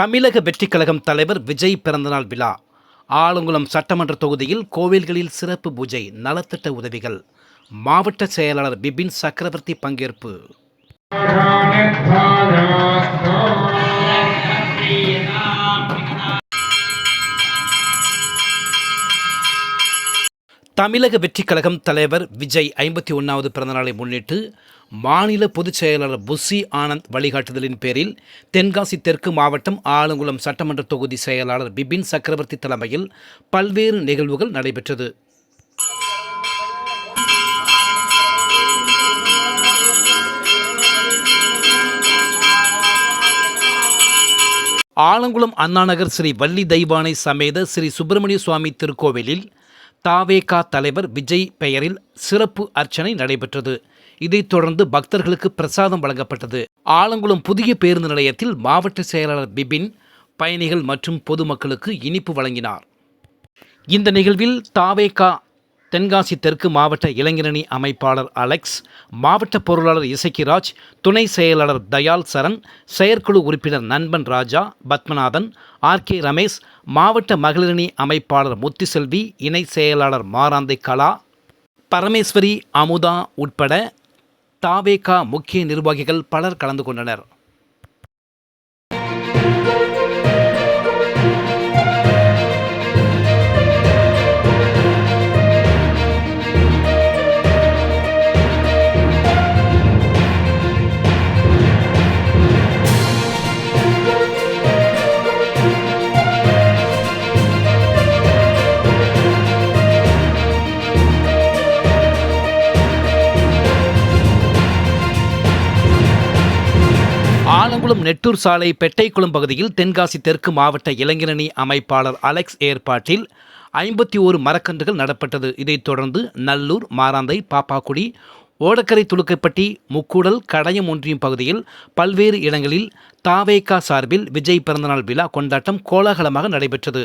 தமிழக வெற்றிக் கழகம் தலைவர் விஜய் பிறந்தநாள் விழா. ஆலங்குளம் சட்டமன்ற தொகுதியில் கோவில்களில் சிறப்பு பூஜை நலத்திட்ட உதவிகள். மாவட்ட செயலாளர் பிபின் சக்கரவர்த்தி பங்கேற்பு. தமிழக வெற்றிக் கழகம் தலைவர் விஜய் ஐம்பத்தி ஒன்றாவது பிறந்தநாளை முன்னிட்டு மாநில பொதுச் செயலாளர் புஸ்ஸி ஆனந்த் வழிகாட்டுதலின் பேரில் தென்காசி தெற்கு மாவட்டம் ஆலங்குளம் சட்டமன்ற தொகுதி செயலாளர் பிபின் சக்கரவர்த்தி தலைமையில் பல்வேறு நிகழ்வுகள் நடைபெற்றது. ஆலங்குளம் அண்ணாநகர் ஸ்ரீ வள்ளி தெய்வானை சமேத ஸ்ரீ சுப்பிரமணிய சுவாமி திருக்கோவிலில் தாவேகா தலைவர் விஜய் பெயரில் சிறப்பு அர்ச்சனை நடைபெற்றது. இதைத் தொடர்ந்து பக்தர்களுக்கு பிரசாதம் வழங்கப்பட்டது. ஆலங்குளம் புதிய பேருந்து நிலையத்தில் மாவட்ட செயலாளர் பிபின் பயணிகள் மற்றும் பொதுமக்களுக்கு இனிப்பு வழங்கினார். இந்த நிகழ்வில் தாவேகா தென்காசி தெற்கு மாவட்ட இளைஞரணி அமைப்பாளர் அலெக்ஸ் மாவட்ட பொருளாளர் இசக்கிராஜ் துணை செயலாளர் தயால் சரண் செயற்குழு உறுப்பினர் நண்பன் ராஜா பத்மநாதன் ஆர் கே ரமேஷ் மாவட்ட மகளிரணி அமைப்பாளர் முத்துசெல்வி இணை செயலாளர் மாராந்தை கலா பரமேஸ்வரி அமுதா உட்பட தாவேகா முக்கிய நிர்வாகிகள் பலர் கலந்து கொண்டனர். ஆலங்குளம் நெட்டூர் சாலை பெட்டைக்குளம் பகுதியில் தென்காசி தெற்கு மாவட்ட இளைஞரணி அமைப்பாளர் அலெக்ஸ் ஏற்பாட்டில் ஐம்பத்தி ஓரு மரக்கன்றுகள் நடப்பட்டது. இதைத் தொடர்ந்து நல்லூர் மாராந்தை பாப்பாக்குடி ஓடக்கரை துளுக்கப்பட்டி முக்கூடல் கடையம் ஒன்றியம் பகுதியில் பல்வேறு இடங்களில் தாவேகா சார்பில் விஜய் பிறந்தநாள் விழா கொண்டாட்டம் கோலாகலமாக நடைபெற்றது.